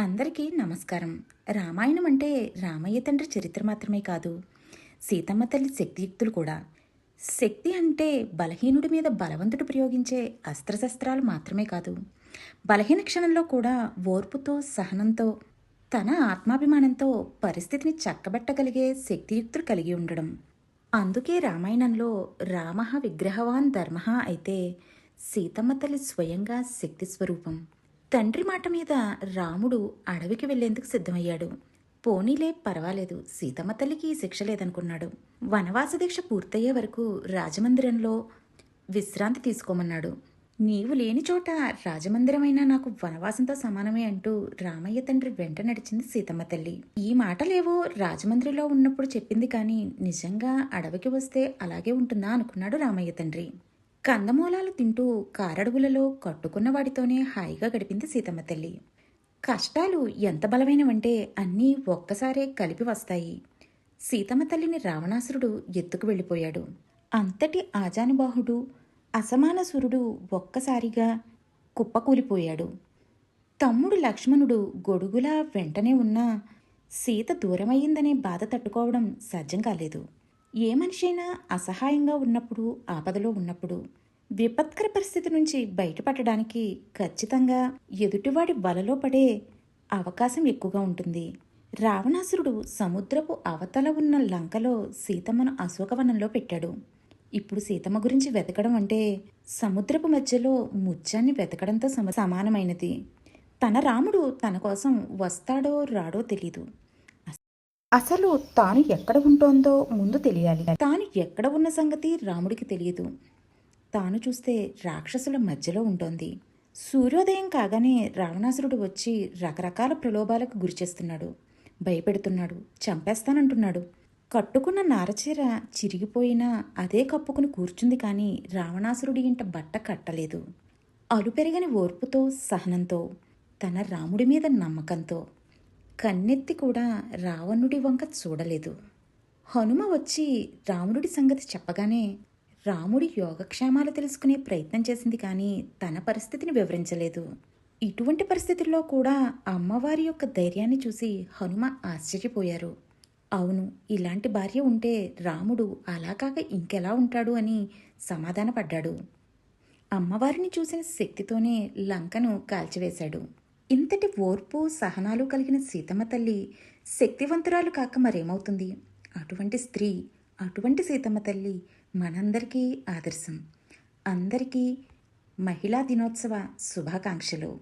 అందరికీ నమస్కారం. రామాయణం అంటే రామయ్య తండ్రి చరిత్ర మాత్రమే కాదు సీతమ్మ తల్లి శక్తియుక్తులు కూడా. శక్తి అంటే బలహీనుడి మీద బలవంతుడు ప్రయోగించే అస్త్రశస్త్రాలు మాత్రమే కాదు బలహీన క్షణంలో కూడా ఓర్పుతో సహనంతో తన ఆత్మాభిమానంతో పరిస్థితిని చక్కబెట్టగలిగే శక్తియుక్తులు కలిగి ఉండడం. అందుకే రామాయణంలో రామ విగ్రహవాన్ ధర్మ అయితే సీతమ్మ తల్లి స్వయంగా శక్తి స్వరూపం. తండ్రి మాట మీద రాముడు అడవికి వెళ్ళేందుకు సిద్ధమయ్యాడు. పోనీలే పర్వాలేదు. సీతమ్మ తల్లికి శిక్ష లేదనుకున్నాడు. వనవాస దీక్ష పూర్తయ్యే వరకు రాజమందిరంలో విశ్రాంతి తీసుకోమన్నాడు. నీవు లేని చోట రాజమందిరమైనా నాకు వనవాసంతో సమానమే అంటూ రామయ్య తండ్రి వెంట నడిచింది సీతమ్మ తల్లి. ఈ మాటలేవో రాజమండ్రిలో ఉన్నప్పుడు చెప్పింది కానీ నిజంగా అడవికి వస్తే అలాగే ఉంటుందా అనుకున్నాడు రామయ్య తండ్రి. కందమూలాలు తింటూ కారడుగులలో కట్టుకున్న వాడితోనే హాయిగా గడిపింది సీతమ్మ తల్లి. కష్టాలు ఎంత బలమైనవంటే అన్నీ ఒక్కసారే కలిపి వస్తాయి. సీతమ్మ తల్లిని రావణాసురుడు ఎత్తుకు వెళ్ళిపోయాడు. అంతటి ఆజానుబాహుడు అసమానసురుడు ఒక్కసారిగా కుప్పకూలిపోయాడు. తమ్ముడు లక్ష్మణుడు గొడుగులా వెంటనే ఉన్నా సీత దూరమయ్యిందనే బాధ తట్టుకోవడం సాధ్యం కాలేదు. ఏ మనిషైనా అసహాయంగా ఉన్నప్పుడు ఆపదలో ఉన్నప్పుడు విపత్కర పరిస్థితి నుంచి బయటపడడానికి ఖచ్చితంగా ఎదుటివాడి వలలో పడే అవకాశం ఎక్కువగా ఉంటుంది. రావణాసురుడు సముద్రపు అవతల ఉన్న లంకలో సీతమ్మను అశోకవనంలో పెట్టాడు. ఇప్పుడు సీతమ్మ గురించి వెతకడం అంటే సముద్రపు మధ్యలో ముత్యాన్ని వెతకడంతో సమ సమానమైనది. తన రాముడు తన కోసం వస్తాడో రాడో తెలీదు. అసలు తాను ఎక్కడ ఉంటోందో ముందు తెలియాలి. తాను ఎక్కడ ఉన్న సంగతి రాముడికి తెలియదు. తాను చూస్తే రాక్షసుల మధ్యలో ఉంటోంది. సూర్యోదయం కాగానే రావణాసురుడు వచ్చి రకరకాల ప్రలోభాలకు గురిచేస్తున్నాడు భయపెడుతున్నాడు. చంపేస్తానంటున్నాడు. కట్టుకున్న నారచీర చిరిగిపోయినా అదే కప్పుకుని కూర్చుంది కానీ రావణాసురుడి ఇంట బట్ట కట్టలేదు. అలుపెరగని ఓర్పుతో సహనంతో తన రాముడి మీద నమ్మకంతో కన్నెత్తి కూడా రావణుడి వంక చూడలేదు. హనుమ వచ్చి రాముడి సంగతి చెప్పగానే రాముడి యోగక్షేమాలు తెలుసుకునే ప్రయత్నం చేసింది కానీ తన పరిస్థితిని వివరించలేదు. ఇటువంటి పరిస్థితుల్లో కూడా అమ్మవారి యొక్క ధైర్యాన్ని చూసి హనుమ ఆశ్చర్యపోయారు. అవును ఇలాంటి భార్య ఉంటే రాముడు అలా కాక ఇంకెలా ఉంటాడు అని సమాధానపడ్డాడు. అమ్మవారిని చూసిన శక్తితోనే లంకను కాల్చివేశాడు. ఇంతటి ఓర్పు సహనాలు కలిగిన సీతమ్మ తల్లి శక్తివంతురాలు కాక మరేమవుతుంది? అటువంటి స్త్రీ అటువంటి సీతమ్మ తల్లి మనందరికీ ఆదర్శం. అందరికీ మహిళా దినోత్సవ శుభాకాంక్షలు.